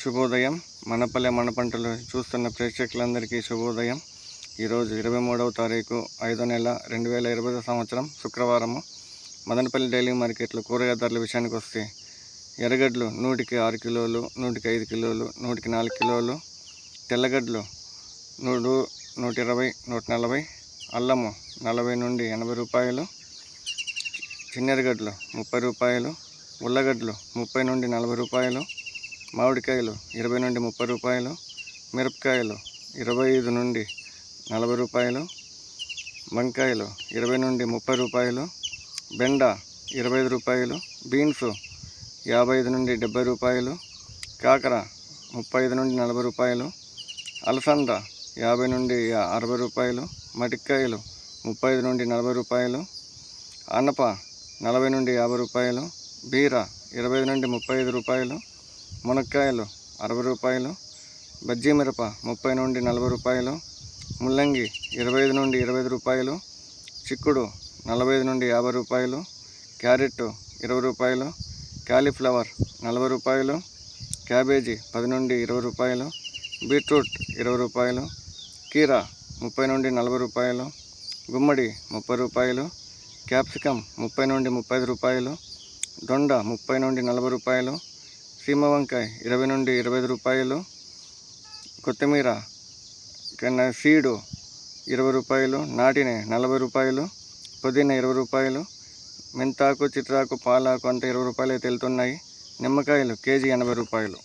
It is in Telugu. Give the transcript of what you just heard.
శుభోదయం. మనపల్లె మన పంటలు చూస్తున్న ప్రేక్షకులందరికీ శుభోదయం. ఈరోజు ఇరవై మూడవ తారీఖు ఐదో నెల రెండు వేల ఇరవై సంవత్సరం శుక్రవారము. మదనపల్లి డైలీ మార్కెట్లో కూరగాయ ధరల విషయానికి వస్తే ఎర్రగడ్డలు నూటికి ఆరు కిలోలు నూటికి ఐదు కిలోలు నూటికి నాలుగు కిలోలు తెల్లగడ్డలు నూడు నూట ఇరవై నూట నలభై అల్లము నలభై నుండి ఎనభై రూపాయలు చిన్నెరగడ్డలు ముప్పై రూపాయలు ఉల్లగడ్డలు ముప్పై నుండి నలభై రూపాయలు మామిడికాయలు ఇరవై నుండి ముప్పై రూపాయలు మిరపకాయలు ఇరవై ఐదు నుండి నలభై రూపాయలు వంకాయలు ఇరవై నుండి ముప్పై రూపాయలు బెండ ఇరవై ఐదు రూపాయలు బీన్స్ యాభై ఐదు నుండి డెబ్బై రూపాయలు కాకర ముప్పై ఐదు నుండి నలభై రూపాయలు అలసంద యాభై నుండి అరవై రూపాయలు మటికాయలు ముప్పై ఐదు నుండి నలభై రూపాయలు అనప నలభై నుండి యాభై రూపాయలు బీర ఇరవై ఐదు నుండి ముప్పై ఐదు రూపాయలు మునక్కాయలు అరవై రూపాయలు బజ్జీ మిరప ముప్పై నుండి నలభై రూపాయలు ముల్లంగి ఇరవై ఐదు నుండి ఇరవై ఐదు రూపాయలు చిక్కుడు నలభై ఐదు నుండి యాభై రూపాయలు క్యారెట్ ఇరవై రూపాయలు కాలీఫ్లవర్ నలభై రూపాయలు క్యాబేజీ పది నుండి ఇరవై రూపాయలు బీట్రూట్ ఇరవై రూపాయలు కీరా ముప్పై నుండి నలభై రూపాయలు గుమ్మడి ముప్పై రూపాయలు క్యాప్సికమ్ ముప్పై నుండి ముప్పై ఐదు రూపాయలు దొండ ముప్పై నుండి నలభై రూపాయలు సీమ వంకాయ ఇరవై నుండి ఇరవై ఐదు రూపాయలు. కొత్తిమీర కన్నా సీడు ఇరవై రూపాయలు. నాటిన నలభై రూపాయలు. పుదీనా ఇరవై రూపాయలు. మెంతాకు చిట్రాకు పాలాకు అంతా ఇరవై రూపాయలు అయితే వెళ్తున్నాయి నిమ్మకాయలు కేజీ ఎనభై రూపాయలు.